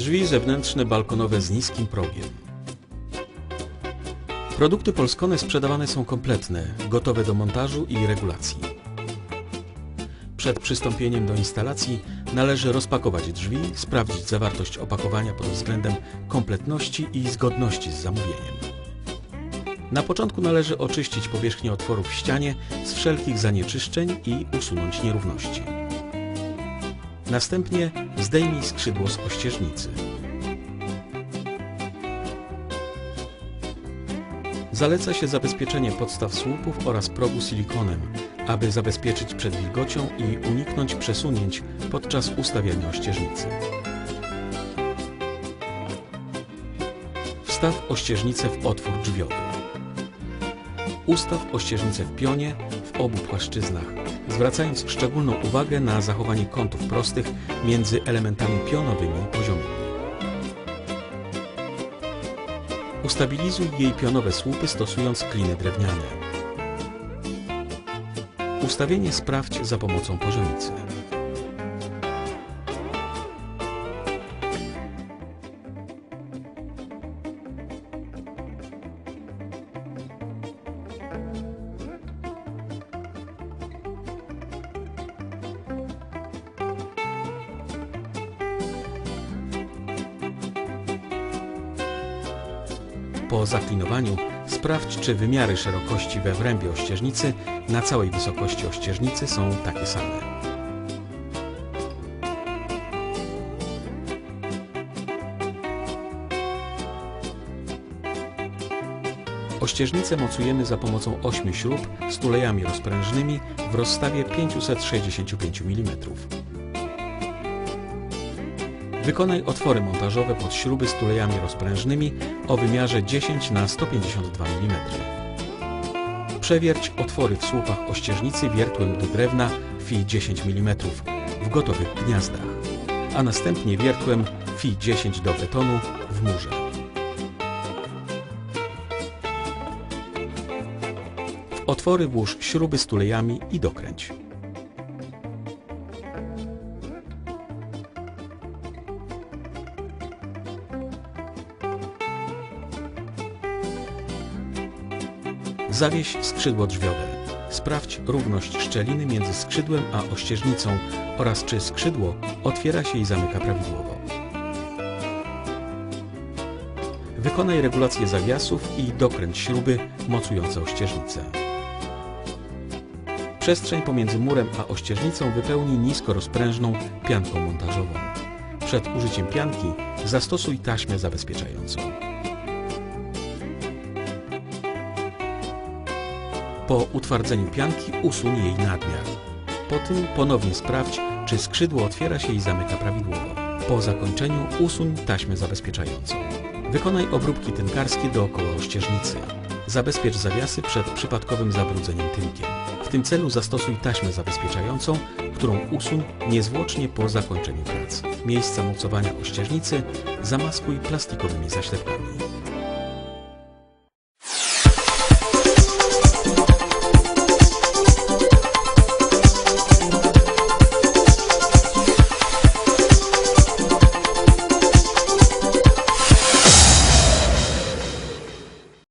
Drzwi zewnętrzne balkonowe z niskim progiem. Produkty Polskone sprzedawane są kompletne, gotowe do montażu i regulacji. Przed przystąpieniem do instalacji należy rozpakować drzwi, sprawdzić zawartość opakowania pod względem kompletności i zgodności z zamówieniem. Na początku należy oczyścić powierzchnię otworów w ścianie z wszelkich zanieczyszczeń i usunąć nierówności. Następnie zdejmij skrzydło z ościeżnicy. Zaleca się zabezpieczenie podstaw słupów oraz progu silikonem, aby zabezpieczyć przed wilgocią i uniknąć przesunięć podczas ustawiania ościeżnicy. Wstaw ościeżnicę w otwór drzwiowy. Ustaw ościeżnicę w pionie w obu płaszczyznach, zwracając szczególną uwagę na zachowanie kątów prostych między elementami pionowymi i poziomymi. Ustabilizuj jej pionowe słupy stosując kliny drewniane. Ustawienie sprawdź za pomocą poziomicy. Po zaklinowaniu sprawdź, czy wymiary szerokości we wrębie ościeżnicy na całej wysokości ościeżnicy są takie same. Ościeżnicę mocujemy za pomocą 8 śrub z tulejami rozprężnymi w rozstawie 565 mm. Wykonaj otwory montażowe pod śruby z tulejami rozprężnymi o wymiarze 10 na 152 mm. Przewierć otwory w słupach ościeżnicy wiertłem do drewna Fi 10 mm w gotowych gniazdach, a następnie wiertłem Fi 10 do betonu w murze. W otwory włóż śruby z tulejami i dokręć. Zawieś skrzydło drzwiowe. Sprawdź równość szczeliny między skrzydłem a ościeżnicą oraz czy skrzydło otwiera się i zamyka prawidłowo. Wykonaj regulację zawiasów i dokręć śruby mocujące ościeżnicę. Przestrzeń pomiędzy murem a ościeżnicą wypełnij nisko rozprężną pianką montażową. Przed użyciem pianki zastosuj taśmę zabezpieczającą. Po utwardzeniu pianki usuń jej nadmiar. Po tym ponownie sprawdź, czy skrzydło otwiera się i zamyka prawidłowo. Po zakończeniu usuń taśmę zabezpieczającą. Wykonaj obróbki tynkarskie dookoła ościeżnicy. Zabezpiecz zawiasy przed przypadkowym zabrudzeniem tynkiem. W tym celu zastosuj taśmę zabezpieczającą, którą usuń niezwłocznie po zakończeniu prac. Miejsca mocowania ościeżnicy zamaskuj plastikowymi zaślepkami.